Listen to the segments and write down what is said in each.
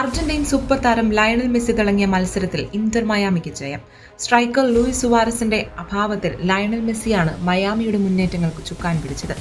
Argentine super താരം Lionel Messi തിളങ്ങിയ മത്സരത്തിൽ ഇന്റർ മയാമിക്ക് ജയം. സ്ട്രൈക്കർ ലൂയിസ് സുവാരസിന്റെ അഭാവത്തിൽ ലയണൽ മെസ്സിയാണ് മയാമിയുടെ മുന്നേറ്റങ്ങൾക്ക് ചുക്കാൻ പിടിച്ചത്.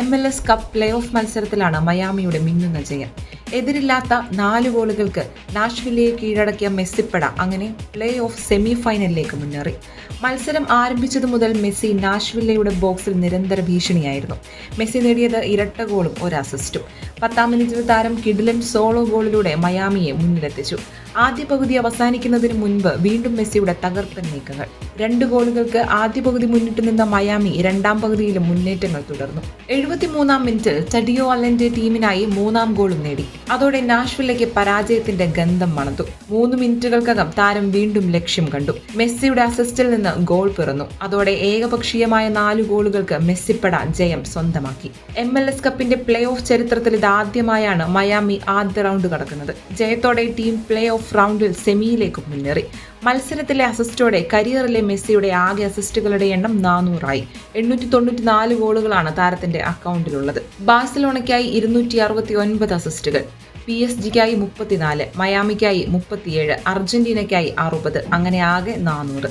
M L S cup playoff മത്സരത്തിലാണ് മയാമിയുടെ മിന്നുന്ന ജയം. എതിരില്ലാത്ത നാല് ഗോളുകൾക്ക് നാഷ്വില്ലയെ കീഴടക്കിയ മെസ്സിപ്പട അങ്ങനെ പ്ലേ ഓഫ് സെമി ഫൈനലിലേക്ക് മുന്നേറി. മത്സരം ആരംഭിച്ചതു മുതൽ മെസ്സി നാഷ്വില്ലയുടെ ബോക്സിൽ നിരന്തര ഭീഷണിയായിരുന്നു. മെസ്സി നേടിയത് ഇരട്ട ഗോളും ഒരു അസിസ്റ്റും പത്താം മിനിറ്റിൽ താരം കിഡിലൻ സോളോ ഗോളിലൂടെ മയാമിയെ മുന്നിലെത്തിച്ചു. ആദ്യ പകുതി അവസാനിക്കുന്നതിന് മുൻപ് വീണ്ടും മെസ്സിയുടെ തകർപ്പൻ നീക്കങ്ങൾ. രണ്ട് ഗോളുകൾക്ക് ആദ്യ പകുതി മുന്നിട്ട് നിന്ന മയാമി രണ്ടാം പകുതിയിലും മുന്നേറ്റങ്ങൾ തുടർന്നു. എഴുപത്തിമൂന്നാം മിനിറ്റിൽ ചഡിയോ അല്ലന്റെ ടീമിനായി മൂന്നാം ഗോളും നേടി. അതോടെ നാഷ്വില്ലയ്ക്ക് പരാജയത്തിന്റെ ഗന്ധം മണത്തു മൂന്ന് മിനിറ്റുകൾക്കകം താരം വീണ്ടും ലക്ഷ്യം കണ്ടു. മെസ്സിയുടെ അസിസ്റ്റിൽ നിന്ന് ഗോൾ പിറന്നു. അതോടെ ഏകപക്ഷീയമായ നാല് ഗോളുകൾക്ക് മെസ്സിപ്പട ജയം സ്വന്തമാക്കി. എം എൽ എസ് കപ്പിന്റെ പ്ലേ ഓഫ് ചരിത്രത്തിൽ ഇതാദ്യമായാണ് മയാമി ആദ്യ റൗണ്ട് കടക്കുന്നത്. ജയത്തോടെ ടീം പ്ലേ ഓഫ് റൗണ്ടിൽ സെമിയിലേക്ക് മുന്നേറി. മത്സരത്തിലെ അസിസ്റ്റോടെ കരിയറിലെ മെസ്സിയുടെ ആകെ അസിസ്റ്റുകളുടെ എണ്ണം നാനൂറായി. എണ്ണൂറ്റി തൊണ്ണൂറ്റി നാല് ഗോളുകളാണ് താരത്തിന്റെ അക്കൗണ്ടിലുള്ളത്. ബാഴ്സലോണയ്ക്കായി ഇരുന്നൂറ്റി അറുപത്തി ഒൻപത് അസിസ്റ്റുകൾ പി എസ് ജിക്കായി മുപ്പത്തിനാല് മയാമിക്കായി മുപ്പത്തിയേഴ് അർജന്റീനയ്ക്കായി അറുപത് അങ്ങനെ ആകെ നാനൂറ്.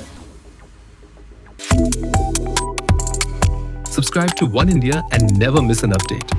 Subscribe to One India and never miss an update.